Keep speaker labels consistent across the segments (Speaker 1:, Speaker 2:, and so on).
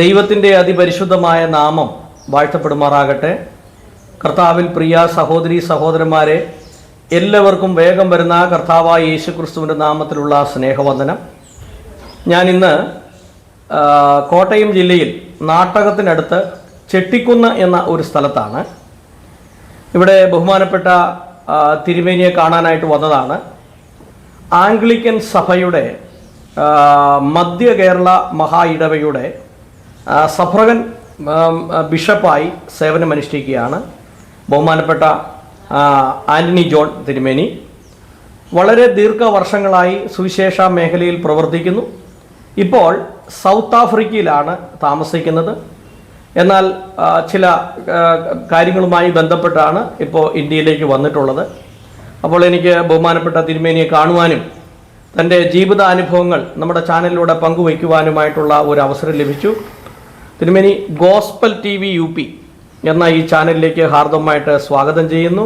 Speaker 1: ദൈവത്തിന്റെ അതിപരിശുദ്ധമായ നാമം വാഴ്ത്തപ്പെടുമാറാകട്ടെ. കർത്താവിൽ പ്രിയ സഹോദരി സഹോദരന്മാരെ എല്ലാവർക്കും വേഗം വരുന്ന കർത്താവായ യേശു ക്രിസ്തുവിന്റെ നാമത്തിലുള്ള സ്നേഹവന്ദനം. ഞാൻ ഇന്ന് കോട്ടയം ജില്ലയിൽ നാട്ടകത്തിനടുത്ത് ചെട്ടിക്കുന്ന് എന്ന ഒരു സ്ഥലത്താണ്. ഇവിടെ ബഹുമാനപ്പെട്ട തിരുമേനിയെ കാണാനായിട്ട് വന്നതാണ്. ആംഗ്ലിക്കൻ സഭയുടെ മധ്യ കേരള മഹാ ഇടവയുടെ സഫ്രഗൻ ബിഷപ്പായി സേവനമനുഷ്ഠിക്കുകയാണ് ബഹുമാനപ്പെട്ട ആന്റണി ജോൺ തിരുമേനി. വളരെ ദീർഘവർഷങ്ങളായി സുവിശേഷ മേഖലയിൽ പ്രവർത്തിക്കുന്നു. ഇപ്പോൾ സൗത്ത് ആഫ്രിക്കയിലാണ് താമസിക്കുന്നത്. എന്നാൽ ചില കാര്യങ്ങളുമായി ബന്ധപ്പെട്ടാണ് ഇപ്പോൾ ഇന്ത്യയിലേക്ക് വന്നിട്ടുള്ളത്. അപ്പോൾ എനിക്ക് ബഹുമാനപ്പെട്ട തിരുമേനിയെ കാണുവാനും തന്റെ ജീവിതാനുഭവങ്ങൾ നമ്മുടെ ചാനലിലൂടെ പങ്കുവയ്ക്കുവാനുമായിട്ടുള്ള ഒരു അവസരം ലഭിച്ചു. തിരുമേനി gospel T V U P എന്ന ഈ ചാനലിലേക്ക് ഹാർദമായിട്ട് സ്വാഗതം ചെയ്യുന്നു.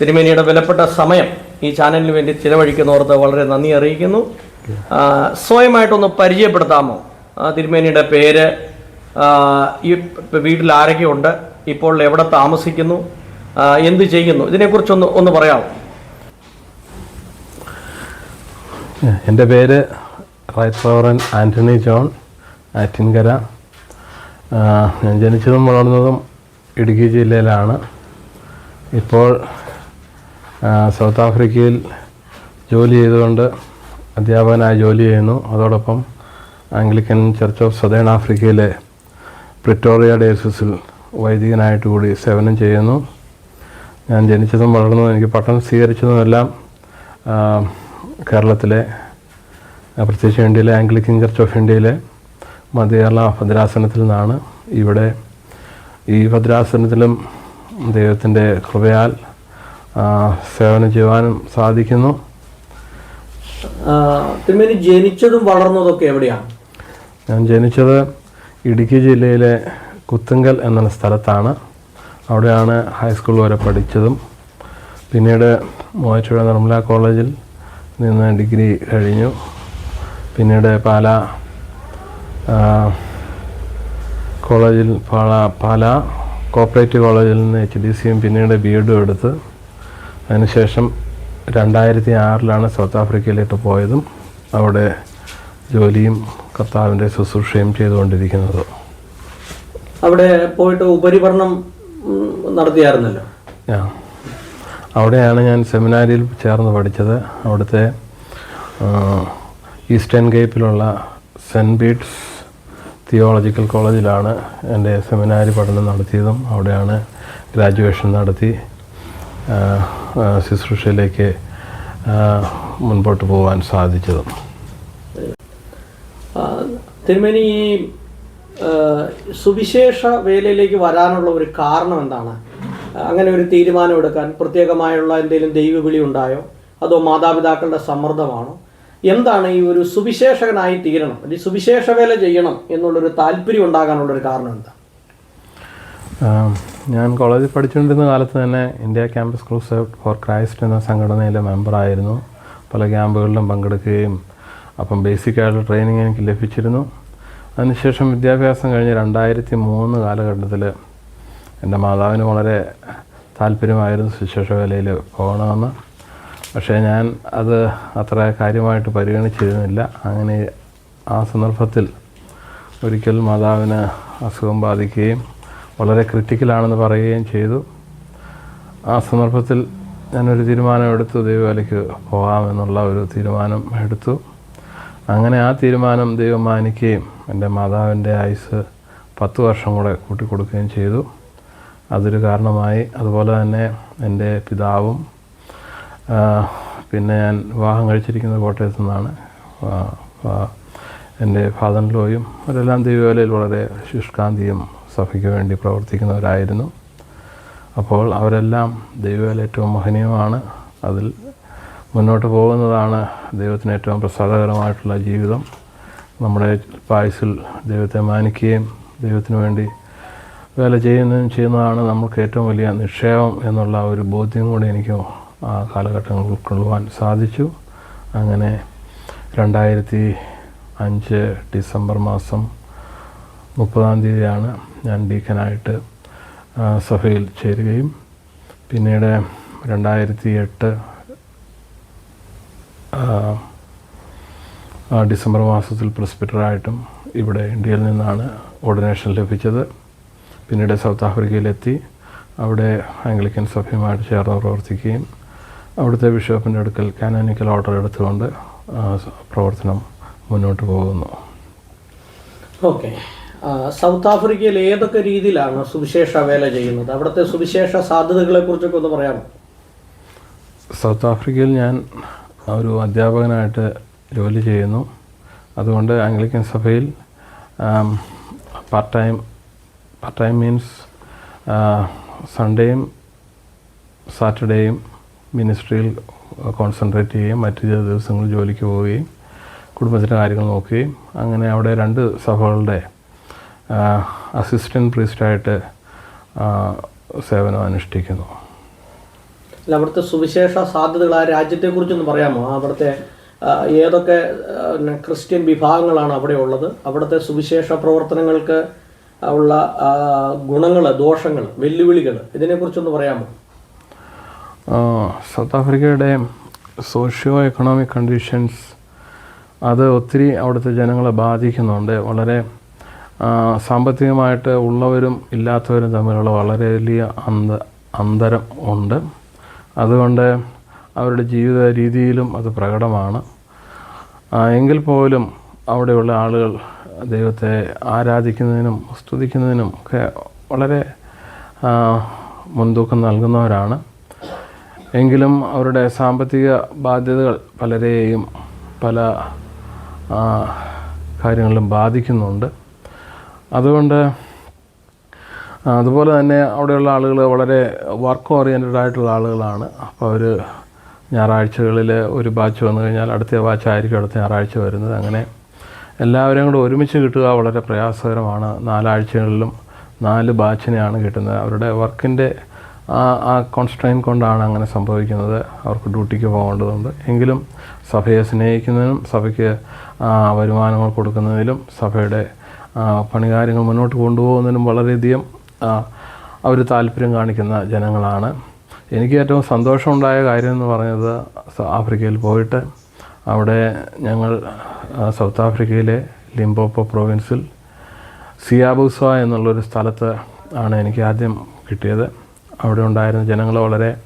Speaker 1: തിരുമേനിയുടെ വിലപ്പെട്ട സമയം ഈ ചാനലിന് വേണ്ടി ചിലവഴിക്കുന്നവർക്ക് വളരെ നന്ദി അറിയിക്കുന്നു. സ്വയമായിട്ടൊന്ന് പരിചയപ്പെടുത്താമോ? തിരുമേനിയുടെ പേര് ഈ വീട്ടിൽ ആരൊക്കെയുണ്ട് ഇപ്പോൾ എവിടെ താമസിക്കുന്നു എന്ത് ചെയ്യുന്നു ഇതിനെക്കുറിച്ചൊന്ന് ഒന്ന് പറയാമോ?
Speaker 2: എന്റെ പേര് റൈറ്റ് റവറൻ ആന്റണി ജോൺ ആറ്റിൻകര. ഞാൻ ജനിച്ചതും വളർന്നതും ഇടുക്കി ജില്ലയിലാണ്. ഇപ്പോൾ സൗത്ത് ആഫ്രിക്കയിൽ ജോലി ചെയ്തുകൊണ്ട് അധ്യാപകനായി ജോലി ചെയ്യുന്നു. അതോടൊപ്പം ആംഗ്ലിക്കൻ ചർച്ച് ഓഫ് സദേൺ ആഫ്രിക്കയിലെ പ്രിറ്റോറിയ ഡേസിസിൽ വൈദികനായിട്ട് കൂടി സേവനം ചെയ്യുന്നു. ഞാൻ ജനിച്ചതും വളർന്നതും എനിക്ക് പട്ടണം സ്വീകരിച്ചതുമെല്ലാം കേരളത്തിലെ പ്രത്യേകിച്ച് ഇന്ത്യയിലെ ആംഗ്ലിക്കൻ ചർച്ച് ഓഫ് ഇന്ത്യയിലെ മധ്യ കേരള ഭദ്രാസനത്തിൽ നിന്നാണ് ഇവിടെ ഈ ഭദ്രാസനത്തിലും ദൈവത്തിന്റെ കൃപയാൽ സേവനം ചെയ്യുവാനും സാധിക്കുന്നു.
Speaker 1: തിരുമേനി ജനിച്ചതും വളർന്നതൊക്കെ എവിടെയാണ്?
Speaker 2: ഞാൻ ജനിച്ചത് ഇടുക്കി ജില്ലയിലെ കുത്തുങ്കൽ എന്ന സ്ഥലത്താണ്. അവിടെയാണ് ഹൈസ്കൂൾ വരെ പഠിച്ചതും. പിന്നീട് മൂവാറ്റുപുഴ നിർമ്മല കോളേജിൽ നിന്ന് ഡിഗ്രി കഴിഞ്ഞു. പിന്നീട് പാല കോളേജിൽ പാല പാല കോപ്പറേറ്റീവ് കോളേജിൽ നിന്ന് എച്ച് ഡി സിയും പിന്നീട് ബി എഡും എടുത്ത് അതിനുശേഷം രണ്ടായിരത്തി ആറിലാണ് സൗത്ത് ആഫ്രിക്കയിലേക്ക് പോയതും അവിടെ ജോലിയും കർത്താവിന്റെ ശുശ്രൂഷയും ചെയ്തുകൊണ്ടിരിക്കുന്നത്.
Speaker 1: അവിടെ പോയിട്ട് ഉപരിപഠനം നടത്തിയായിരുന്നല്ലോ?
Speaker 2: ആ. അവിടെയാണ് ഞാൻ സെമിനാരിയിൽ ചേർന്ന് പഠിച്ചത്. അവിടുത്തെ ഈസ്റ്റേൺ ഗേപ്പിലുള്ള സെന്റ് പീറ്റ്സ് തിയോളജിക്കൽ കോളേജിലാണ് എന്റെ സെമിനാരി പഠനം നടത്തിയതും അവിടെയാണ് ഗ്രാജുവേഷൻ നടത്തി ശുശ്രൂഷയിലേക്ക് മുൻപോട്ട് പോകാൻ സാധിച്ചതും.
Speaker 1: തിരുമേനി ഈ സുവിശേഷ വേലയിലേക്ക് വരാനുള്ള ഒരു കാരണം എന്താണ്? അങ്ങനെ ഒരു തീരുമാനം എടുക്കാൻ പ്രത്യേകമായുള്ള എന്തെങ്കിലും ദൈവവിളി ഉണ്ടായോ? അതോ മാതാപിതാക്കളുടെ സമ്മർദ്ദമാണോ? എന്താണ് ഈ ഒരു സുവിശേഷകനായി തീരണം? അല്ലെങ്കിൽ സുവിശേഷ വേല ചെയ്യണം എന്നുള്ളൊരു താല്പര്യം ഉണ്ടാകാനുള്ളൊരു കാരണം എന്താ?
Speaker 2: ഞാൻ കോളേജിൽ പഠിച്ചുകൊണ്ടിരുന്ന കാലത്ത് തന്നെ India campus crusade for Christ എന്ന സംഘടനയിലെ മെമ്പറായിരുന്നു പല ക്യാമ്പുകളിലും പങ്കെടുക്കുകയും അപ്പം ബേസിക് ആയിട്ടുള്ള ട്രെയിനിങ് എനിക്ക് ലഭിച്ചിരുന്നു. അതിനുശേഷം വിദ്യാഭ്യാസം കഴിഞ്ഞ് രണ്ടായിരത്തി മൂന്ന് കാലഘട്ടത്തിൽ എന്റെ മാതാവിന് വളരെ താല്പര്യമായിരുന്നു ശുശ്രൂഷ വേലയിൽ പോകണമെന്ന്. പക്ഷേ ഞാൻ അത് അത്ര കാര്യമായിട്ട് പരിഗണിച്ചിരുന്നില്ല. അങ്ങനെ ആ സന്ദർഭത്തിൽ ഒരിക്കൽ മാതാവിന് അസുഖം ബാധിക്കുകയും വളരെ ക്രിട്ടിക്കലാണെന്ന് പറയുകയും ചെയ്തു. ആ സന്ദർഭത്തിൽ ഞാനൊരു തീരുമാനം എടുത്തു. ദൈവവേലയ്ക്ക് പോകാമെന്നുള്ള ഒരു തീരുമാനം എടുത്തു. അങ്ങനെ ആ തീരുമാനം ദൈവം മാനിക്കുകയും എന്റെ മാതാവിന്റെ ആയുസ് പത്ത് വർഷം കൂടെ കൂട്ടിക്കൊടുക്കുകയും ചെയ്തു. അതൊരു കാരണമായി. അതുപോലെ തന്നെ എന്റെ പിതാവും പിന്നെ ഞാൻ വിവാഹം കഴിച്ചിരിക്കുന്നത് കോട്ടയത്തു നിന്നാണ്. എന്റെ ഫാദർ ലോയും അവരെല്ലാം ദൈവവേലയിൽ വളരെ ശുഷ്കാന്തിയും സഭയ്ക്ക് വേണ്ടി പ്രവർത്തിക്കുന്നവരായിരുന്നു. അപ്പോൾ അവരെല്ലാം ദൈവവേല ഏറ്റവും മഹനീയമാണ്. അതിൽ മുന്നോട്ട് പോകുന്നതാണ് ദൈവത്തിന് ഏറ്റവും പ്രസാദകരമായിട്ടുള്ള ജീവിതം. നമ്മുടെ പായസിൽ ദൈവത്തെ മാനിക്കുകയും ദൈവത്തിന് വേണ്ടി വേല ചെയ്യുന്നതും ചെയ്യുന്നതാണ് നമുക്ക് ഏറ്റവും വലിയ നിക്ഷേപം എന്നുള്ള ഒരു ബോധ്യം കൂടി എനിക്ക് ആ കാലഘട്ടങ്ങൾ ഉൾക്കൊള്ളുവാൻ സാധിച്ചു. അങ്ങനെ രണ്ടായിരത്തി അഞ്ച് ഡിസംബർ മാസം മുപ്പതാം തീയതിയാണ് ഞാൻ ഡീക്കനായിട്ട് സഭയിൽ ചേരുകയും. പിന്നീട് രണ്ടായിരത്തി എട്ട് ഡിസംബർ മാസത്തിൽ പ്രസ്പിറ്ററായിട്ടും ഇവിടെ ഇന്ത്യയിൽ നിന്നാണ് ഓർഡിനേഷൻ ലഭിച്ചത്. പിന്നീട് സൗത്ത് ആഫ്രിക്കയിലെത്തി. അവിടെ ആംഗ്ലിക്കൻ സഭയുമായിട്ട് ചേർന്ന് പ്രവർത്തിക്കുകയും അവിടുത്തെ ബിഷപ്പിന്റെ അടുക്കൽ കാനോനിക്കൽ ഓർഡർ എടുത്തുകൊണ്ട് പ്രവർത്തനം മുന്നോട്ട് പോകുന്നു.
Speaker 1: ഓക്കെ. സൗത്ത് ആഫ്രിക്കയിൽ ഏതൊക്കെ രീതിയിലാണ് സുവിശേഷ വേല ചെയ്യുന്നത്? അവിടുത്തെ സുവിശേഷ സാധ്യതകളെ കുറിച്ചൊക്കെ ഒന്ന് പറയാമോ?
Speaker 2: സൗത്ത് ആഫ്രിക്കയിൽ ഞാൻ ഒരു അധ്യാപകനായിട്ട് ജോലി ചെയ്യുന്നു. അതുകൊണ്ട് ആംഗ്ലിക്കൻ സഭയിൽ part time part time means സൺഡേയും സാറ്റർഡേയും മിനിസ്ട്രിയിൽ കോൺസെൻട്രേറ്റ് ചെയ്യുകയും മറ്റു ചില ദിവസങ്ങളിൽ ജോലിക്ക് പോവുകയും കുടുംബത്തിന്റെ കാര്യങ്ങൾ നോക്കുകയും അങ്ങനെ അവിടെ രണ്ട് സഭകളുടെ അസിസ്റ്റന്റ് പ്രീസ്റ്റായിട്ട് സേവനം അനുഷ്ഠിക്കുന്നു.
Speaker 1: അല്ല അവിടുത്തെ സുവിശേഷ സാധ്യതകൾ ആ രാജ്യത്തെ കുറിച്ചൊന്ന് പറയാമോ അവിടുത്തെ ഏതൊക്കെ ക്രിസ്ത്യൻ വിഭാഗങ്ങളാണ് അവിടെ ഉള്ളത്? അവിടുത്തെ സുവിശേഷ പ്രവർത്തനങ്ങൾക്ക് ഉള്ള ഗുണങ്ങൾ ദോഷങ്ങൾ വെല്ലുവിളികൾ ഇതിനെക്കുറിച്ചൊന്ന് പറയാമോ?
Speaker 2: സൗത്ത് ആഫ്രിക്കയുടെ സോഷ്യോ എക്കണോമിക് കണ്ടീഷൻസ് അത് ഒത്തിരി അവിടുത്തെ ജനങ്ങളെ ബാധിക്കുന്നുണ്ട്. വളരെ സാമ്പത്തികമായിട്ട് ഉള്ളവരും ഇല്ലാത്തവരും തമ്മിലുള്ള വളരെ വലിയ അന്ത അന്തരം ഉണ്ട്. അതുകൊണ്ട് അവരുടെ ജീവിത രീതിയിലും അത് പ്രകടമാണ്. എങ്കിൽ പോലും അവിടെയുള്ള ആളുകൾ ദൈവത്തെ ആരാധിക്കുന്നതിനും സ്തുതിക്കുന്നതിനും ഒക്കെ വളരെ മുൻതൂക്കം നൽകുന്നവരാണ്. എങ്കിലും അവരുടെ സാമ്പത്തിക ബാധ്യതകൾ പലരെയും പല കാര്യങ്ങളിലും ബാധിക്കുന്നുണ്ട്. അതുകൊണ്ട് അതുപോലെ തന്നെ അവിടെയുള്ള ആളുകൾ വളരെ വർക്ക് ഓറിയന്റഡ് ആയിട്ടുള്ള ആളുകളാണ്. അപ്പോൾ അവർ ഞായറാഴ്ചകളിൽ ഒരു ബാച്ച് വന്നു കഴിഞ്ഞാൽ അടുത്ത ബാച്ച് ആയിരിക്കും അടുത്ത ഞായറാഴ്ച വരുന്നത്. അങ്ങനെ എല്ലാവരെയും കൂടെ ഒരുമിച്ച് കിട്ടുക വളരെ പ്രയാസകരമാണ്. നാലാഴ്ചകളിലും നാല് ബാച്ചിനെയാണ് കിട്ടുന്നത്. അവരുടെ വർക്കിന്റെ ആ ആ കോൺസ്ട്രെയിൻ കൊണ്ടാണ് അങ്ങനെ സംഭവിക്കുന്നത്. അവർക്ക് ഡ്യൂട്ടിക്ക് പോകേണ്ടതുണ്ട്. എങ്കിലും സഭയെ സ്നേഹിക്കുന്നതിനും സഭയ്ക്ക് വരുമാനങ്ങൾ കൊടുക്കുന്നതിലും സഭയുടെ പണികാര്യങ്ങൾ മുന്നോട്ട് കൊണ്ടുപോകുന്നതിനും വളരെയധികം അവർ താല്പര്യം കാണിക്കുന്ന ജനങ്ങളാണ്. എനിക്ക് ഏറ്റവും സന്തോഷമുണ്ടായ കാര്യം എന്ന് പറയുന്നത് ആഫ്രിക്കയിൽ പോയിട്ട് അവിടെ ഞങ്ങൾ സൗത്ത് ആഫ്രിക്കയിലെ ലിംബോപ്പോ പ്രൊവിൻസിൽ സിയാബുസ എന്നുള്ളൊരു സ്ഥലത്ത് ആണ് എനിക്ക് ആദ്യം കിട്ടിയത്. അവിടെ ഉണ്ടായിരുന്ന ജനങ്ങൾ വളരെ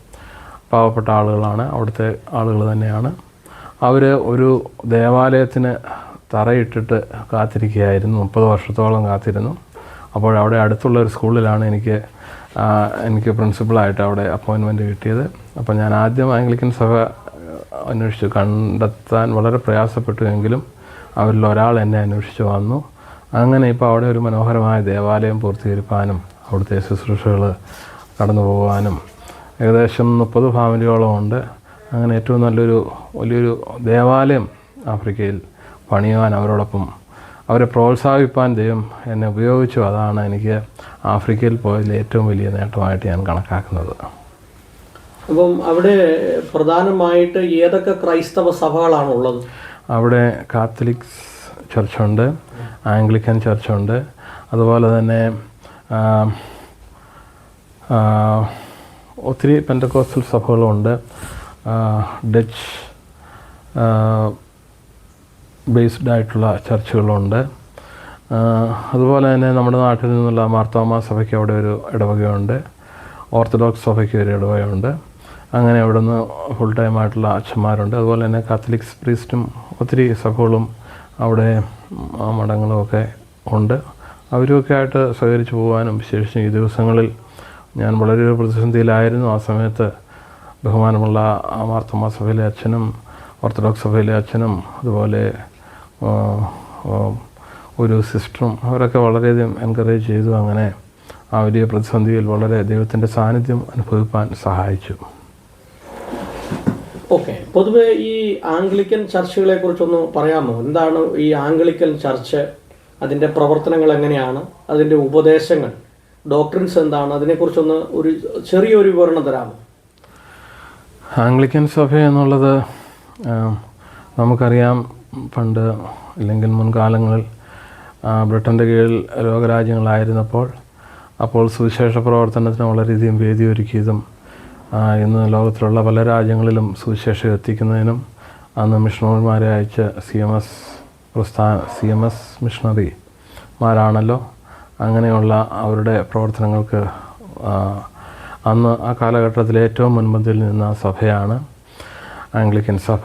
Speaker 2: പാവപ്പെട്ട ആളുകളാണ്. അവിടുത്തെ ആളുകൾ തന്നെയാണ്. അവർ ഒരു ദേവാലയത്തിന് തറയിട്ടിട്ട് കാത്തിരിക്കുകയായിരുന്നു. മുപ്പത് വർഷത്തോളം കാത്തിരുന്നു. അപ്പോൾ അവിടെ അടുത്തുള്ള ഒരു സ്കൂളിലാണ് എനിക്ക് എനിക്ക് പ്രിൻസിപ്പളായിട്ട് അവിടെ അപ്പോയിൻമെന്റ് കിട്ടിയത്. അപ്പോൾ ഞാൻ ആദ്യം ആംഗ്ലിക്കൻ സഭ അന്വേഷിച്ചു. കണ്ടെത്താൻ വളരെ പ്രയാസപ്പെട്ടു എങ്കിലും അവരിൽ ഒരാൾ എന്നെ അന്വേഷിച്ച് വന്നു. അങ്ങനെ ഇപ്പോൾ അവിടെ ഒരു മനോഹരമായ ദേവാലയം പൂർത്തീകരിക്കാനും അവിടുത്തെ ശുശ്രൂഷകൾ കടന്നു പോകാനും ഏകദേശം മുപ്പത് ഫാമിലിയോളം ഉണ്ട്. അങ്ങനെ ഏറ്റവും നല്ലൊരു വലിയൊരു ദേവാലയം ആഫ്രിക്കയിൽ പണിയുവാൻ അവരോടൊപ്പം അവരെ പ്രോത്സാഹിപ്പാൻ ദൈവം എന്നെ ഉപയോഗിച്ചു. അതാണ് എനിക്ക് ആഫ്രിക്കയിൽ പോയതിൽ ഏറ്റവും വലിയ നേട്ടമായിട്ട് ഞാൻ കണക്കാക്കുന്നത്.
Speaker 1: അപ്പം അവിടെ പ്രധാനമായിട്ട് ഏതൊക്കെ ക്രൈസ്തവ സഭകളാണ് ഉള്ളത്
Speaker 2: അവിടെ കാത്തലിക്സ് ചർച്ചുണ്ട് ആംഗ്ലിക്കൻ ചർച്ചുണ്ട്. അതുപോലെ തന്നെ ഒത്തിരി പെന്റക്കോസ്റ്റൽ സഭകളുണ്ട്. ഡച്ച് ബേസ്ഡ് ആയിട്ടുള്ള ചർച്ചുകളുണ്ട്. അതുപോലെ തന്നെ നമ്മുടെ നാട്ടിൽ നിന്നുള്ള മാർത്തോമ സഭയ്ക്ക് അവിടെ ഒരു ഇടവകയുണ്ട്. ഓർത്തഡോക്സ് സഭയ്ക്ക് ഒരു ഇടവകയുണ്ട്. അങ്ങനെ അവിടെ നിന്ന് ഫുൾ ടൈം ആയിട്ടുള്ള അച്ഛന്മാരുണ്ട്. അതുപോലെ തന്നെ കാത്തലിക്സ് പ്രീസ്റ്റും ഒത്തിരി സഭകളും അവിടെ മഠങ്ങളും ഒക്കെ ഉണ്ട്. അവരുമൊക്കെ ആയിട്ട് സഹകരിച്ച് പോകാനും വിശേഷിച്ച് ഈ ദിവസങ്ങളിൽ ഞാൻ വളരെ പ്രതിസന്ധിയിലായിരുന്നു ആ സമയത്ത്. ബഹുമാനമുള്ള ആ മാർത്തോമ സഭയിലെ അച്ഛനും ഓർത്തഡോക്സ് സഭയിലെ അച്ഛനും അതുപോലെ ഒരു സിസ്റ്ററും അവരൊക്കെ വളരെയധികം എൻകറേജ് ചെയ്തു അങ്ങനെ ആ വലിയ പ്രതിസന്ധിയിൽ വളരെ ദൈവത്തിന്റെ സാന്നിധ്യം അനുഭവിക്കാൻ സഹായിച്ചു.
Speaker 1: ഓക്കെ. പൊതുവെ ഈ ആംഗ്ലിക്കൻ ചർച്ചുകളെ കുറിച്ചൊന്ന് പറയാമോ? എന്താണ് ഈ ആംഗ്ലിക്കൻ ചർച്ച്? അതിന്റെ പ്രവർത്തനങ്ങൾ എങ്ങനെയാണ് അതിന്റെ ഉപദേശങ്ങൾ? ഡോക്ടറിൻസ് എന്താണ്? അതിനെക്കുറിച്ചൊന്ന് ഒരു ചെറിയൊരു വിവരണം തരാമോ?
Speaker 2: ആംഗ്ലിക്കൻ സഭ എന്നുള്ളത് നമുക്കറിയാം പണ്ട് അല്ലെങ്കിൽ മുൻകാലങ്ങളിൽ ബ്രിട്ടന്റെ കീഴിൽ ലോകരാജ്യങ്ങളായിരുന്നപ്പോൾ അപ്പോൾ സുവിശേഷ പ്രവർത്തനത്തിന് വളരെയധികം വേദിയൊരുക്കിയതും ഇന്ന് ലോകത്തിലുള്ള പല രാജ്യങ്ങളിലും സുവിശേഷം എത്തിക്കുന്നതിനും അന്ന് മിഷണറിമാരെ അയച്ച സി എം എസ് പ്രസ്ഥാന സി എം എസ് മിഷണറിമാരാണല്ലോ. അങ്ങനെയുള്ള അവരുടെ പ്രവർത്തനങ്ങൾക്ക് അന്ന് ആ കാലഘട്ടത്തിൽ ഏറ്റവും മുൻപന്തിയിൽ നിന്ന സഭയാണ് ആംഗ്ലിക്കൻ സഭ.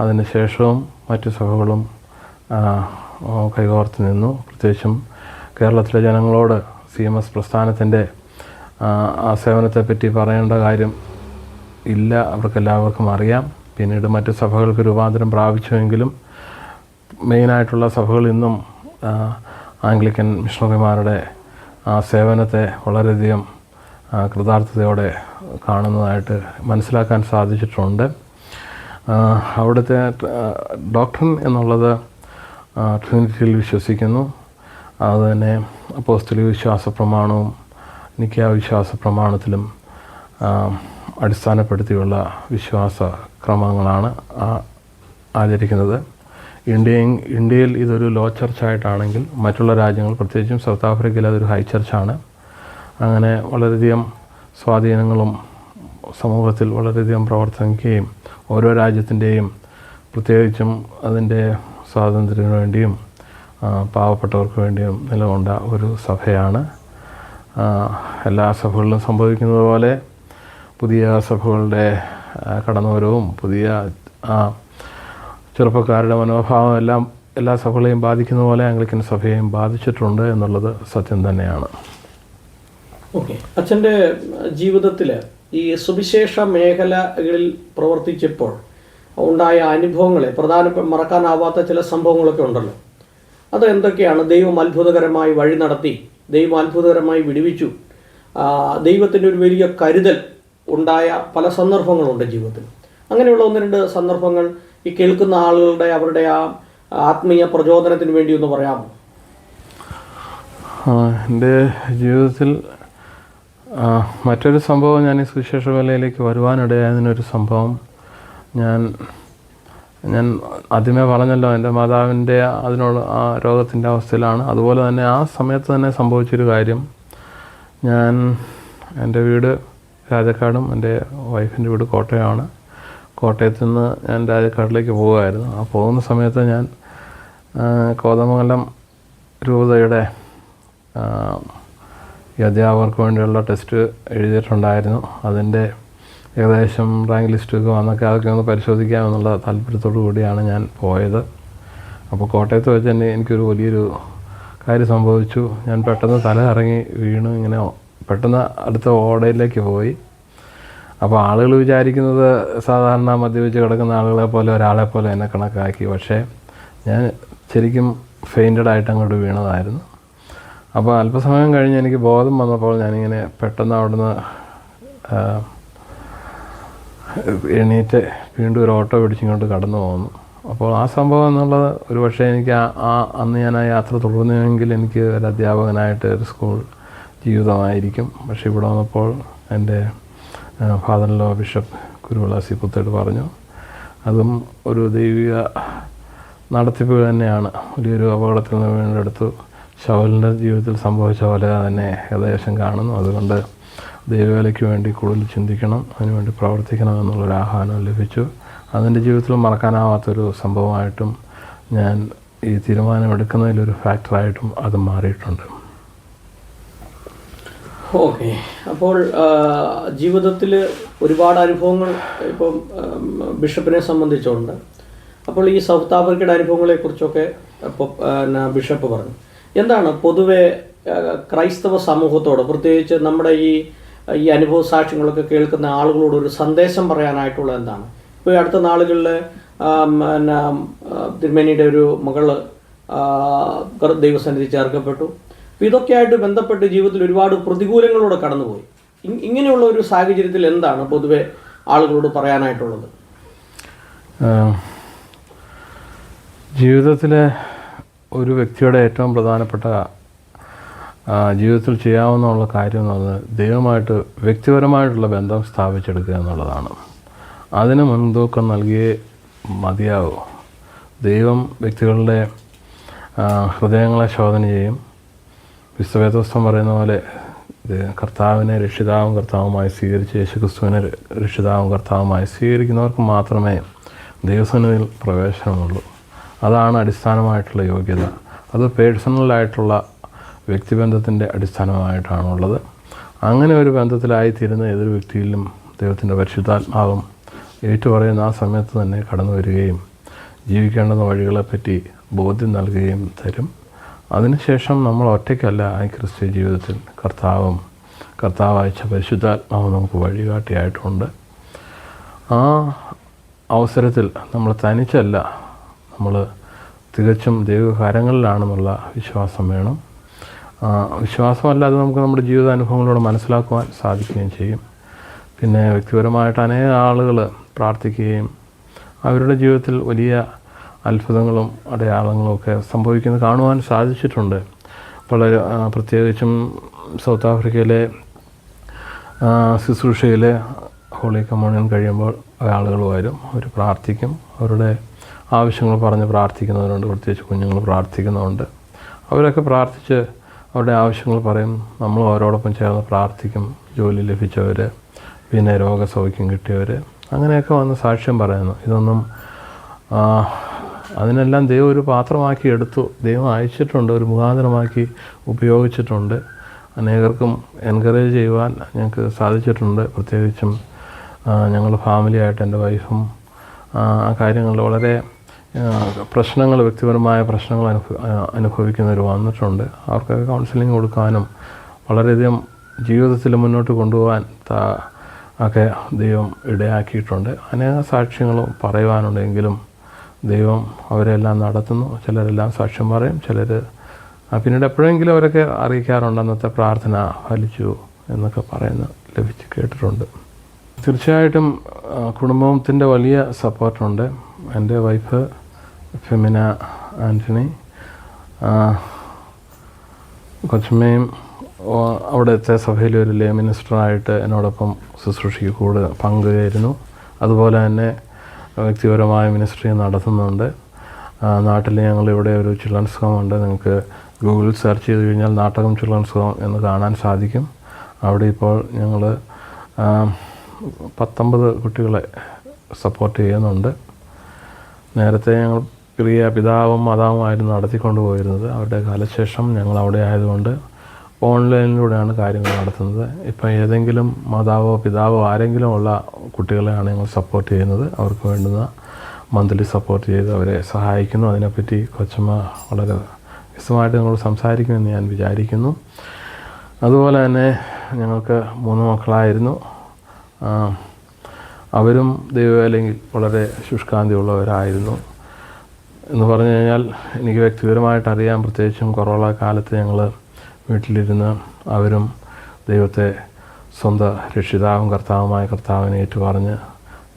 Speaker 2: അതിനുശേഷവും മറ്റു സഭകളും കൈകോർത്ത് നിന്നു. പ്രത്യേകിച്ചും കേരളത്തിലെ ജനങ്ങളോട് സി എം എസ് പ്രസ്ഥാനത്തിന്റെ സേവനത്തെപ്പറ്റി പറയേണ്ട കാര്യം ഇല്ല. അവർക്കെല്ലാവർക്കും അറിയാം. പിന്നീട് മറ്റ് സഭകൾക്ക് രൂപാന്തരം പ്രാപിച്ചുവെങ്കിലും മെയിനായിട്ടുള്ള സഭകൾ ഇന്നും ആംഗ്ലിക്കൻ മിഷണറിമാരുടെ ആ സേവനത്തെ വളരെയധികം കൃതാർത്ഥതയോടെ കാണുന്നതായിട്ട് മനസ്സിലാക്കാൻ സാധിച്ചിട്ടുണ്ട്. അവിടുത്തെ ഡോക്ടർ എന്നുള്ളത് ട്രിനിറ്റിയിൽ വിശ്വസിക്കുന്നു. അതുതന്നെ അപ്പോസ്തലിക വിശ്വാസ പ്രമാണവും നിത്യ വിശ്വാസ പ്രമാണത്തിലും അടിസ്ഥാനപ്പെടുത്തിയുള്ള വിശ്വാസ ക്രമങ്ങളാണ് ആചരിക്കുന്നത്. ഇന്ത്യ ഇന്ത്യയിൽ ഇതൊരു ലോ ചർച്ചായിട്ടാണെങ്കിൽ മറ്റുള്ള രാജ്യങ്ങൾ പ്രത്യേകിച്ചും സൗത്ത് ആഫ്രിക്കയിൽ അതൊരു ഹൈ ചർച്ചാണ് അങ്ങനെ വളരെയധികം സ്വാധീനങ്ങളും സമൂഹത്തിൽ വളരെയധികം പ്രവർത്തിക്കുകയും ഓരോ രാജ്യത്തിന്റെയും പ്രത്യേകിച്ചും അതിന്റെ സ്വാതന്ത്ര്യത്തിന് വേണ്ടിയും പാവപ്പെട്ടവർക്ക് വേണ്ടിയും നിലകൊണ്ട ഒരു സഭയാണ്. എല്ലാ സഭകളിലും സംഭവിക്കുന്നത് പോലെ പുതിയ സഭകളുടെ കടന്നുവരവും പുതിയ ചെറുപ്പക്കാരുടെ മനോഭാവം എല്ലാം എല്ലാ സഭകളെയും ബാധിക്കുന്ന പോലെ ആംഗ്ലിക്കൻ സഭയെയും ബാധിച്ചിട്ടുണ്ട് എന്നുള്ളത് സത്യം തന്നെയാണ്.
Speaker 1: ഓക്കെ. അച്ഛന്റെ ജീവിതത്തിൽ ഈ സുവിശേഷ മേഖലകളിൽ പ്രവർത്തിച്ചപ്പോൾ ഉണ്ടായ അനുഭവങ്ങളെ പ്രധാന മറക്കാനാവാത്ത ചില സംഭവങ്ങളൊക്കെ ഉണ്ടല്ലോ. അത് എന്തൊക്കെയാണ് ദൈവം അത്ഭുതകരമായി വഴി നടത്തി ദൈവം അത്ഭുതകരമായി വിടുവിച്ചു? ദൈവത്തിന്റെ ഒരു വലിയ കരുതൽ ഉണ്ടായ പല സന്ദർഭങ്ങളുണ്ട് ജീവിതത്തിൽ. അങ്ങനെയുള്ള ഒന്ന് രണ്ട് സന്ദർഭങ്ങൾ ഈ കേൾക്കുന്ന ആളുകളുടെ അവരുടെ ആ ആത്മീയ പ്രചോദനത്തിന് വേണ്ടി ഒന്ന് പറയാമോ?
Speaker 2: എന്റെ ജീവിതത്തിൽ മറ്റൊരു സംഭവം ഞാൻ ഈ സുവിശേഷ വേലയിലേക്ക് വരുവാനിടയായതിനൊരു സംഭവം ഞാൻ ഞാൻ ആദ്യമേ പറഞ്ഞല്ലോ എന്റെ മാതാവിന്റെ അതിനോട് ആ രോഗത്തിന്റെ അവസ്ഥയിലാണ്. അതുപോലെ തന്നെ ആ സമയത്ത് തന്നെ സംഭവിച്ചൊരു കാര്യം. ഞാൻ എന്റെ വീട് രാജക്കാടും എന്റെ വൈഫിന്റെ വീട് കോട്ടയമാണ്. കോട്ടയത്ത് നിന്ന് ഞാൻ രാജക്കാട്ടിലേക്ക് പോവുമായിരുന്നു ആ പോകുന്ന സമയത്ത് ഞാൻ കോതമംഗലം രൂപതയുടെ ഈ അധ്യാപകർക്ക് വേണ്ടിയുള്ള ടെസ്റ്റ് എഴുതിയിട്ടുണ്ടായിരുന്നു. അതിന്റെ ഏകദേശം റാങ്ക് ലിസ്റ്റൊക്കെ വന്നൊക്കെ അതൊക്കെ ഒന്ന് പരിശോധിക്കാമെന്നുള്ള താല്പര്യത്തോടു കൂടിയാണ് ഞാൻ പോയത്. അപ്പോൾ കോട്ടയത്ത് വെച്ച് തന്നെ എനിക്കൊരു വലിയൊരു കാര്യം സംഭവിച്ചു. ഞാൻ പെട്ടെന്ന് തല ഇറങ്ങി വീണു. ഇങ്ങനെ പെട്ടെന്ന് അടുത്ത ഓടയിലേക്ക് പോയി. അപ്പോൾ ആളുകൾ വിചാരിക്കുന്നത് സാധാരണ മദ്യപിച്ച് കിടക്കുന്ന ആളുകളെ പോലെ ഒരാളെ പോലെ എന്നെ കണക്കാക്കി. പക്ഷേ ഞാൻ ശരിക്കും ഫെയിന്റഡ് ആയിട്ട് അങ്ങോട്ട് വീണതായിരുന്നു. അപ്പോൾ അല്പസമയം കഴിഞ്ഞ് എനിക്ക് ബോധം വന്നപ്പോൾ ഞാനിങ്ങനെ പെട്ടെന്ന് അവിടുന്ന് എണീറ്റ് വീണ്ടും ഒരു ഓട്ടോ പിടിച്ചിങ്ങോട്ട് കടന്നു പോകുന്നു അപ്പോൾ ആ സംഭവം എന്നുള്ളത് ഒരു പക്ഷേ എനിക്ക് ആ ആ അന്ന് ഞാൻ ആ യാത്ര തുടർന്നുവെങ്കിൽ എനിക്ക് ഒരു അധ്യാപകനായിട്ട് ഒരു സ്കൂൾ ജീവിതമായിരിക്കും. പക്ഷേ ഇവിടെ വന്നപ്പോൾ എന്റെ ഫാദർ ലോ ബിഷപ്പ് കുരുവിളാസി പുത്തേട് പറഞ്ഞു. അതും ഒരു ദൈവിക നടത്തിപ്പ് തന്നെയാണ്. വലിയൊരു അപകടത്തിൽ നിന്ന് വീണ്ടെടുത്തു. ശവലിന്റെ ജീവിതത്തിൽ സംഭവിച്ച പോലെ തന്നെ ഏകദേശം കാണുന്നു. അതുകൊണ്ട് ദൈവവേലയ്ക്ക് വേണ്ടി കൂടുതൽ ചിന്തിക്കണം അതിനുവേണ്ടി പ്രവർത്തിക്കണം എന്നുള്ളൊരു ആഹ്വാനം ലഭിച്ചു. അതെന്റെ ജീവിതത്തിൽ മറക്കാനാവാത്തൊരു സംഭവമായിട്ടും ഞാൻ ഈ തീരുമാനമെടുക്കുന്നതിലൊരു ഫാക്ടറായിട്ടും അത് മാറിയിട്ടുണ്ട്.
Speaker 1: ഓക്കെ. അപ്പോൾ ജീവിതത്തിൽ ഒരുപാട് അനുഭവങ്ങൾ ഇപ്പം ബിഷപ്പിനെ സംബന്ധിച്ചുണ്ട്. അപ്പോൾ ഈ സൗത്ത് ആഫ്രിക്കയുടെ അനുഭവങ്ങളെ കുറിച്ചൊക്കെ ബിഷപ്പ് പറഞ്ഞു. എന്താണ് പൊതുവെ ക്രൈസ്തവ സമൂഹത്തോട് പ്രത്യേകിച്ച് നമ്മുടെ ഈ ഈ അനുഭവ സാക്ഷ്യങ്ങളൊക്കെ കേൾക്കുന്ന ആളുകളോട് ഒരു സന്ദേശം പറയാനായിട്ടുള്ള എന്താണ്? ഇപ്പോൾ അടുത്ത നാളുകളിൽ പിന്നെ തിരുമേനിയുടെ ഒരു മകൾ ദൈവസന്നിധി ചേർക്കപ്പെട്ടു. അപ്പോൾ ഇതൊക്കെയായിട്ട് ബന്ധപ്പെട്ട് ജീവിതത്തിൽ ഒരുപാട് പ്രതികൂലങ്ങളോട് കടന്നുപോയി. ഇങ്ങനെയുള്ള ഒരു സാഹചര്യത്തിൽ എന്താണ് പൊതുവെ ആളുകളോട് പറയാനായിട്ടുള്ളത്?
Speaker 2: ജീവിതത്തിലെ ഒരു വ്യക്തിയുടെ ഏറ്റവും പ്രധാനപ്പെട്ട ജീവിതത്തിൽ ചെയ്യാവുന്ന കാര്യം എന്ന് പറയുന്നത് ദൈവമായിട്ട് വ്യക്തിപരമായിട്ടുള്ള ബന്ധം സ്ഥാപിച്ചെടുക്കുക എന്നുള്ളതാണ്. അതിന് മുൻതൂക്കം നൽകിയേ മതിയാവൂ. ദൈവം വ്യക്തികളുടെ ഹൃദയങ്ങളെ ശോധന ചെയ്യും. വിശ്വവേദോസ്തം പറയുന്ന പോലെ കർത്താവിനെ രക്ഷിതാവും കർത്താവുമായി സ്വീകരിച്ച് യേശുക്രിസ്തുവിനെ രക്ഷിതാവും കർത്താവുമായി സ്വീകരിക്കുന്നവർക്ക് മാത്രമേ ദൈവസന്നിധിയിൽ പ്രവേശനമുള്ളൂ. അതാണ് അടിസ്ഥാനമായിട്ടുള്ള യോഗ്യത. അത് പേഴ്സണലായിട്ടുള്ള വ്യക്തിബന്ധത്തിന്റെ അടിസ്ഥാനമായിട്ടാണുള്ളത്. അങ്ങനെ ഒരു ബന്ധത്തിലായിത്തീരുന്ന ഏതൊരു വ്യക്തിയിലും ദൈവത്തിന്റെ പരിശുദ്ധാത്മാവും ഏറ്റുപറയുന്ന ആ സമയത്ത് തന്നെ കടന്നു വരികയും ജീവിക്കേണ്ടുന്ന വഴികളെപ്പറ്റി ബോധ്യം നൽകുകയും തരും. അതിനുശേഷം നമ്മൾ ഒറ്റയ്ക്കല്ല ഈ ക്രിസ്ത്യ ജീവിതത്തിൽ കർത്താവും കർത്താവ് അയച്ച പരിശുദ്ധാത്മാവ് നമുക്ക് വഴികാട്ടിയായിട്ടുണ്ട്. ആ അവസരത്തിൽ നമ്മൾ തനിച്ചല്ല നമ്മൾ തികച്ചും ദൈവകാരങ്ങളിലാണെന്നുള്ള വിശ്വാസം വേണം. വിശ്വാസമല്ലാതെ നമുക്ക് നമ്മുടെ ജീവിതാനുഭവങ്ങളോട് മനസ്സിലാക്കുവാൻ സാധിക്കുകയും ചെയ്യും. പിന്നെ വ്യക്തിപരമായിട്ട് അനേക ആളുകൾ പ്രാർത്ഥിക്കുകയും അവരുടെ ജീവിതത്തിൽ വലിയ അത്ഭുതങ്ങളും അടയാളങ്ങളും ഒക്കെ സംഭവിക്കുന്നത് കാണുവാൻ സാധിച്ചിട്ടുണ്ട്. വളരെ പ്രത്യേകിച്ചും സൗത്ത് ആഫ്രിക്കയിലെ ശുശ്രൂഷയിലെ ഹോളി കമ്മ്യൂണിയൻ കഴിയുമ്പോൾ ആളുകൾ വരും അവർ പ്രാർത്ഥിക്കും. അവരുടെ ആവശ്യങ്ങൾ പറഞ്ഞ് പ്രാർത്ഥിക്കുന്നവരുണ്ട് പ്രത്യേകിച്ച് കുഞ്ഞുങ്ങൾ പ്രാർത്ഥിക്കുന്നുണ്ട് അവരൊക്കെ പ്രാർത്ഥിച്ച് അവരുടെ ആവശ്യങ്ങൾ പറയും. നമ്മൾ അവരോടൊപ്പം ചേർന്ന് പ്രാർത്ഥിക്കും. ജോലി ലഭിച്ചവർ പിന്നെ രോഗസൗഖ്യം കിട്ടിയവർ അങ്ങനെയൊക്കെ വന്ന് സാക്ഷ്യം പറയുന്നു. ഇതൊന്നും അതിനെല്ലാം ദൈവം ഒരു പാത്രമാക്കി എടുത്തു. ദൈവം അയച്ചിട്ടുണ്ട് ഒരു മുഖാന്തരമാക്കി ഉപയോഗിച്ചിട്ടുണ്ട്. അനേകർക്കും എൻകറേജ് ചെയ്യുവാൻ ഞങ്ങൾക്ക് സാധിച്ചിട്ടുണ്ട്. പ്രത്യേകിച്ചും ഞങ്ങൾ ഫാമിലിയായിട്ട് എന്റെ വൈഫും ആ കാര്യങ്ങളിൽ വളരെ പ്രശ്നങ്ങൾ വ്യക്തിപരമായ പ്രശ്നങ്ങൾ അനുഭവ അനുഭവിക്കുന്നവർ വന്നിട്ടുണ്ട്. അവർക്കൊക്കെ കൗൺസിലിംഗ് കൊടുക്കാനും വളരെയധികം ജീവിതത്തിൽ മുന്നോട്ട് കൊണ്ടുപോകാൻ ഒക്കെ ദൈവം ഇടയാക്കിയിട്ടുണ്ട്. അനേക സാക്ഷ്യങ്ങളും പറയുവാനുണ്ടെങ്കിലും ദൈവം അവരെല്ലാം നടത്തുന്നു. ചിലരെല്ലാം സാക്ഷ്യം പറയും. ചിലർ പിന്നീട് എപ്പോഴെങ്കിലും അവരൊക്കെ അറിയിക്കാറുണ്ട് അന്നത്തെ പ്രാർത്ഥന ഫലിച്ചു എന്നൊക്കെ പറയുന്ന ലഭിച്ച് കേട്ടിട്ടുണ്ട്. തീർച്ചയായിട്ടും കുടുംബത്തിന്റെ വലിയ സപ്പോർട്ടുണ്ട്. എന്റെ വൈഫ് ഫെമിന ആന്റണി കൊച്ചമ്മയും അവിടുത്തെ സഭയിലെ ഒരു ലേ മിനിസ്റ്ററായിട്ട് എന്നോടൊപ്പം ശുശ്രൂഷയ്ക്ക് കൂടെ പങ്കുകയായിരുന്നു അതുപോലെ തന്നെ വ്യക്തിപരമായ മിനിസ്ട്രി നടത്തുന്നുണ്ട്. നാട്ടിൽ ഞങ്ങൾ ഇവിടെ ഒരു ചിൽഡ്രൻസ് ഹോം ഉണ്ട്. നിങ്ങൾക്ക് ഗൂഗിളിൽ സെർച്ച് ചെയ്ത് കഴിഞ്ഞാൽ നാട്ടകം ചിൽഡ്രൻസ് ഹോം എന്ന് കാണാൻ സാധിക്കും. അവിടെ ഇപ്പോൾ ഞങ്ങൾ പത്തൊമ്പത് കുട്ടികളെ സപ്പോർട്ട് ചെയ്യുന്നുണ്ട്. നേരത്തെ ഞങ്ങൾ പ്രിയ പിതാവും മാതാവുമായിരുന്നു നടത്തിക്കൊണ്ട് പോയിരുന്നത് അവരുടെ കാലശേഷം ഞങ്ങൾ അവിടെ ആയതുകൊണ്ട് ഓൺലൈനിലൂടെയാണ് കാര്യങ്ങൾ നടത്തുന്നത്. ഇപ്പം ഏതെങ്കിലും മാതാവോ പിതാവോ ആരെങ്കിലും ഉള്ള കുട്ടികളെയാണ് ഞങ്ങൾ സപ്പോർട്ട് ചെയ്യുന്നത്. അവർക്ക് വേണ്ടുന്ന മന്ത്ലി സപ്പോർട്ട് ചെയ്ത് അവരെ സഹായിക്കുന്നു. അതിനെപ്പറ്റി കൊച്ചമ്മ വളരെ വിശദമായിട്ട് നമ്മൾ സംസാരിക്കുമെന്ന് ഞാൻ വിചാരിക്കുന്നു. അതുപോലെ തന്നെ ഞങ്ങൾക്ക് മൂന്ന് മക്കളായിരുന്നു. അവരും ദൈവവേലയിൽ വളരെ ശുഷ്കാന്തിയുള്ളവരായിരുന്നു എന്ന് പറഞ്ഞു കഴിഞ്ഞാൽ എനിക്ക് വ്യക്തിപരമായിട്ട് അറിയാം. പ്രത്യേകിച്ചും കൊറോണ കാലത്ത് ഞങ്ങൾ വീട്ടിലിരുന്ന് അവരും ദൈവത്തെ സ്വന്തം രക്ഷിതാവും കർത്താവുമായ കർത്താവിനെ ഏറ്റുപറഞ്ഞ്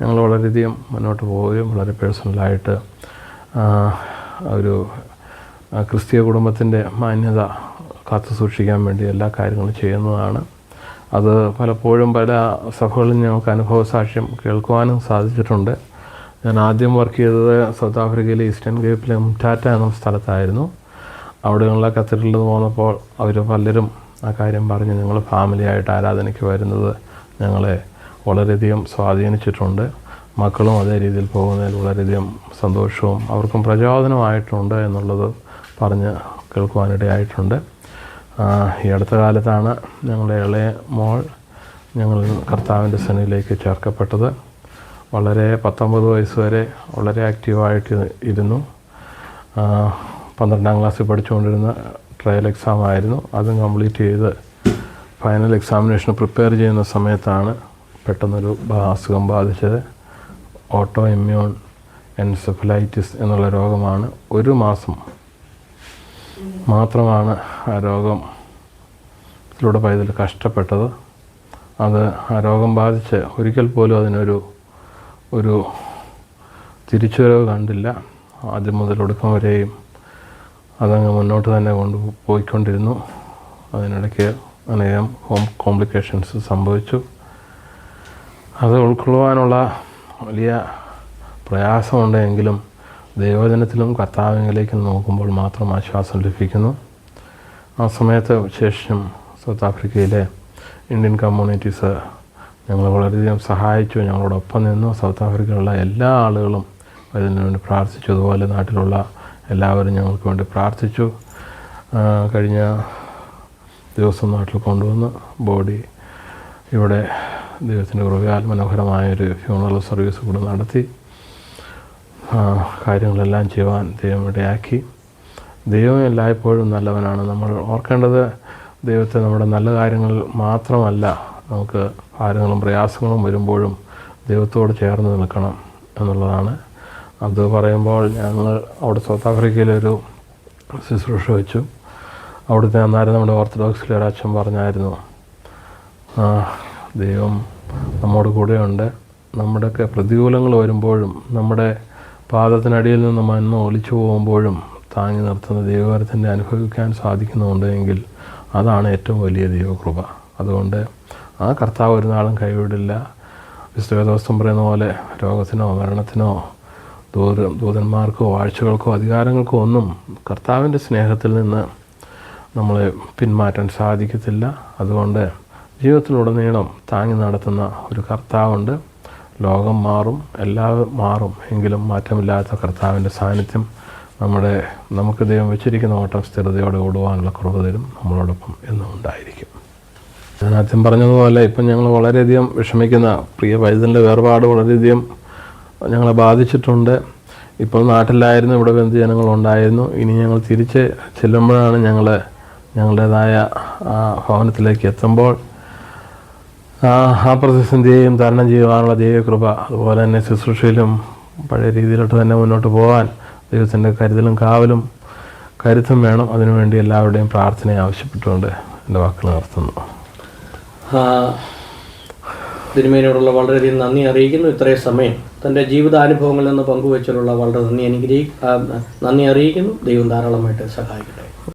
Speaker 2: ഞങ്ങൾ വളരെയധികം മുന്നോട്ട് പോവുകയും വളരെ പേഴ്സണലായിട്ട് ഒരു ക്രിസ്തീയ കുടുംബത്തിന്റെ മാന്യത കാത്തു സൂക്ഷിക്കാൻ വേണ്ടി എല്ലാ കാര്യങ്ങളും ചെയ്യുന്നതാണ്. അത് പലപ്പോഴും പല സഭകളിൽ ഞങ്ങൾക്ക് അനുഭവ സാക്ഷ്യം കേൾക്കുവാനും സാധിച്ചിട്ടുണ്ട്. ഞാൻ ആദ്യം വർക്ക് ചെയ്തത് സൗത്ത് ആഫ്രിക്കയിലെ ഈസ്റ്റേൺ കേപ്പിലെ മുറ്റാറ്റ എന്ന സ്ഥലത്തായിരുന്നു. അവിടെയുള്ള കത്തീഡ്രലിൽ പോന്നപ്പോൾ അവർ പലരും ആ കാര്യം പറഞ്ഞ് ഞങ്ങൾ ഫാമിലിയായിട്ട് ആരാധനയ്ക്ക് വരുന്നത് ഞങ്ങളെ വളരെയധികം സ്വാധീനിച്ചിട്ടുണ്ട്. മക്കളും അതേ രീതിയിൽ പോകുന്നതിൽ വളരെയധികം സന്തോഷവും അവർക്കും പ്രചോദനമായിട്ടുണ്ട് എന്നുള്ളത് പറഞ്ഞ് കേൾക്കുവാനിടയായിട്ടുണ്ട്. ഈ അടുത്ത കാലത്താണ് ഞങ്ങളുടെ ഇളയ മോൾ ഞങ്ങൾ കർത്താവിന്റെ സന്നിധിയിലേക്ക് ചേർക്കപ്പെട്ടത്. വളരെ പത്തൊമ്പത് വയസ്സ് വരെ വളരെ ആക്റ്റീവായിട്ട് ഇരുന്നു. പന്ത്രണ്ടാം ക്ലാസ്സിൽ പഠിച്ചുകൊണ്ടിരുന്ന ട്രയൽ എക്സാം ആയിരുന്നു. അതും കംപ്ലീറ്റ് ചെയ്ത് ഫൈനൽ എക്സാമിനേഷന് പ്രിപ്പയർ ചെയ്യുന്ന സമയത്താണ് പെട്ടെന്നൊരു അസുഖം ബാധിച്ചത്. ഓട്ടോ ഇമ്മ്യൂൺ എൻസെഫലൈറ്റിസ് എന്നുള്ള രോഗമാണ്. ഒരു മാസം മാത്രമാണ് ആ രോഗം ത്തിലൂടെ പൈതൽ കഷ്ടപ്പെട്ടത്. അത് ആ രോഗം ബാധിച്ച് ഒരിക്കൽ പോലും അതിനൊരു ഒരു തിരിച്ചുവരവ് കണ്ടില്ല. ആദ്യം മുതൽ ഒടുക്കം വരെയും അതങ്ങ് മുന്നോട്ട് തന്നെ കൊണ്ട് പോയിക്കൊണ്ടിരുന്നു. അതിനിടയ്ക്ക് അനേകം ഹോം കോംപ്ലിക്കേഷൻസ് സംഭവിച്ചു. അത് ഉൾക്കൊള്ളുവാനുള്ള വലിയ പ്രയാസമുണ്ടെങ്കിലും ദൈവജനത്തിലും കർത്താവിലേക്ക് നോക്കുമ്പോൾ മാത്രം ആശ്വാസം ലഭിക്കുന്നു. ആ സമയത്ത് ശേഷം സൗത്ത് ആഫ്രിക്കയിലെ ഇന്ത്യൻ കമ്മ്യൂണിറ്റീസ് ഞങ്ങൾ വളരെയധികം സഹായിച്ചു. ഞങ്ങളോടൊപ്പം നിന്നു. സൗത്ത് ആഫ്രിക്കയിലുള്ള എല്ലാ ആളുകളും അതിനു വേണ്ടി പ്രാർത്ഥിച്ചു. അതുപോലെ നാട്ടിലുള്ള എല്ലാവരും ഞങ്ങൾക്ക് വേണ്ടി പ്രാർത്ഥിച്ചു. കഴിഞ്ഞ ദിവസം നാട്ടിൽ കൊണ്ടുവന്ന് ബോഡി ഇവിടെ ദൈവത്തിന്റെ കൃപയാൽ മനോഹരമായൊരു ഫ്യൂണറൽ സർവീസ് കൂടെ നടത്തി. കാര്യങ്ങളെല്ലാം ചെയ്യുവാൻ ദൈവം ഇടയാക്കി. ദൈവം എല്ലായ്പ്പോഴും നല്ലവനാണ്. നമ്മൾ ഓർക്കേണ്ടത് ദൈവത്തെ നമ്മുടെ നല്ല കാര്യങ്ങൾ മാത്രമല്ല നമുക്ക് ഭാരങ്ങളും പ്രയാസങ്ങളും വരുമ്പോഴും ദൈവത്തോട് ചേർന്ന് നിൽക്കണം എന്നുള്ളതാണ്. അത് പറയുമ്പോൾ ഞങ്ങൾ അവിടെ സൗത്ത് ആഫ്രിക്കയിലൊരു ശുശ്രൂഷ വെച്ചു. അവിടുത്തെ അന്നേരം നമ്മുടെ ഓർത്തഡോക്സിലെ ഒരു അച്ഛൻ പറഞ്ഞായിരുന്നു ദൈവം നമ്മോട് കൂടെയുണ്ട്. നമ്മുടെയൊക്കെ പ്രതികൂലങ്ങൾ വരുമ്പോഴും നമ്മുടെ പാദത്തിനടിയിൽ നിന്ന് മണ്ണ് ഒലിച്ചു പോകുമ്പോഴും താങ്ങി നിർത്തുന്ന ദൈവകരത്തിന്റെ അനുഭവിക്കാൻ സാധിക്കുന്നുണ്ട് എങ്കിൽ അതാണ് ഏറ്റവും വലിയ ദൈവകൃപ. അതുകൊണ്ട് ആ കർത്താവ് ഒരു നാളും കൈവിടില്ല. വിശ്വവേദോസ്തം പറയുന്ന പോലെ രോഗത്തിനോ മരണത്തിനോ ദൂര ദൂതന്മാർക്കോ ആഴ്ചകൾക്കോ അധികാരങ്ങൾക്കോ ഒന്നും കർത്താവിന്റെ സ്നേഹത്തിൽ നിന്ന് നമ്മളെ പിന്മാറ്റാൻ സാധിക്കത്തില്ല. അതുകൊണ്ട് ജീവിതത്തിലുടനീളം താങ്ങി നടത്തുന്ന ഒരു കർത്താവുണ്ട്. ലോകം മാറും എല്ലാവരും മാറും. എങ്കിലും മാറ്റമില്ലാത്ത കർത്താവിന്റെ സാന്നിധ്യം നമ്മുടെ നമുക്ക് ദൈവം വെച്ചിരിക്കുന്ന ഓട്ടം സ്ഥിരതയോടെ ഓടുവാനുള്ള കുറവ് തരും. നമ്മളോടൊപ്പം എന്നും ഉണ്ടായിരിക്കും. ഞാൻ ആദ്യം പറഞ്ഞതുപോലെ ഇപ്പം ഞങ്ങൾ വളരെയധികം വിഷമിക്കുന്ന പ്രിയ വൈദ്യന്റെ വേർപാട് വളരെയധികം ഞങ്ങളെ ബാധിച്ചിട്ടുണ്ട്. ഇപ്പോൾ നാട്ടിലായിരുന്നു ഇവിടെ ബന്ധുജനങ്ങളുണ്ടായിരുന്നു ഇനി ഞങ്ങൾ തിരിച്ച് ചെല്ലുമ്പോഴാണ് ഞങ്ങൾ ഞങ്ങളുടേതായ ഭവനത്തിലേക്ക് എത്തുമ്പോൾ ആ പ്രതിസന്ധിയെയും തരണം ചെയ്യുവാനുള്ള ദൈവകൃപ അതുപോലെ തന്നെ ശുശ്രൂഷയിലും പഴയ രീതിയിലോട്ട് തന്നെ മുന്നോട്ട് പോകാൻ ദൈവത്തിന്റെ കരുതലും കാവലും കരുത്തും വേണം. അതിനുവേണ്ടി എല്ലാവരുടെയും പ്രാർത്ഥന ആവശ്യപ്പെട്ടുകൊണ്ട് എന്റെ വാക്കുകൾ നിർത്തുന്നു.
Speaker 1: ആ, തിരുമേനിയോടുള്ള വളരെയധികം നന്ദി. അറിയിക്കുന്നു ഇത്രയും സമയം തന്റെ ജീവിതാനുഭവങ്ങളിൽ നിന്ന് പങ്കുവച്ചിട്ടുള്ള വളരെ നന്ദി. അനുഗ്രഹി നന്ദി അറിയിക്കുന്നു. ദൈവം ധാരാളമായിട്ട് സഹായിക്കട്ടെ.